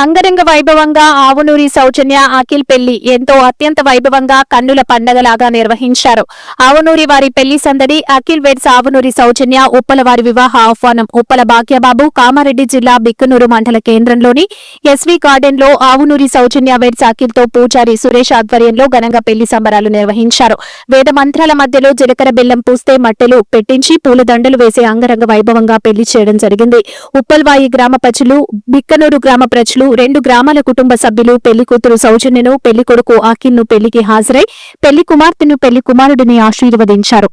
అంగరంగ వైభవంగా ఆవునూరి సౌజన్య అఖిల్ పెళ్ళి ఎంతో అత్యంత వైభవంగా కన్నుల పండగలాగా నిర్వహించారు. ఆవునూరి వారి పెళ్ళి సందడి అఖిల్ వెడ్స్ ఆవునూరి సౌజన్య ఉప్పల వారి వివాహ ఆహ్వానం ఉప్పల భాగ్యబాబు కామారెడ్డి జిల్లా బిక్కనూరు మండల కేంద్రంలోని ఎస్వీ గార్డెన్లో ఆవునూరి సౌజన్య వెడ్స్ అఖిల్తో పూజారి సురేష్ ఆధ్వర్యంలో ఘనంగా పెళ్ళి సంబరాలు నిర్వహించారు. వేద మంత్రాల మధ్యలో జీలకర్ర బెల్లం పూస్తే మట్టెలు పెట్టించి పూలదండలు వేసే అంగరంగ వైభవంగా పెళ్ళి చేయడం జరిగింది. ఉప్పల్వాయి గ్రామ ప్రజలు బిక్కనూరు గ్రామ ప్రజలు రెండు గ్రామాల కుటుంబ సభ్యులు పెళ్ళికూతురు సౌజన్యను పెళ్ళికొడుకు కొడుకు పెళ్ళికి హాజరై పెళ్ళి కుమార్తెను పెళ్ళి కుమారుడిని ఆశీర్వదించారు.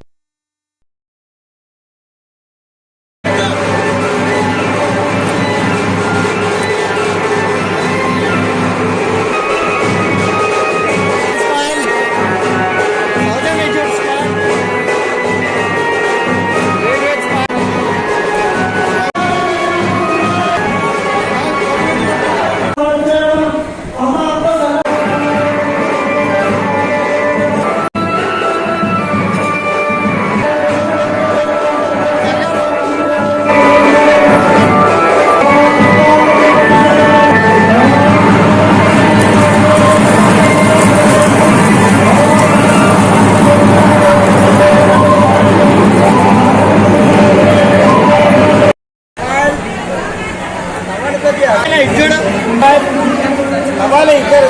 ఇచ్చాడు? అవ్వాలి ఇద్దరు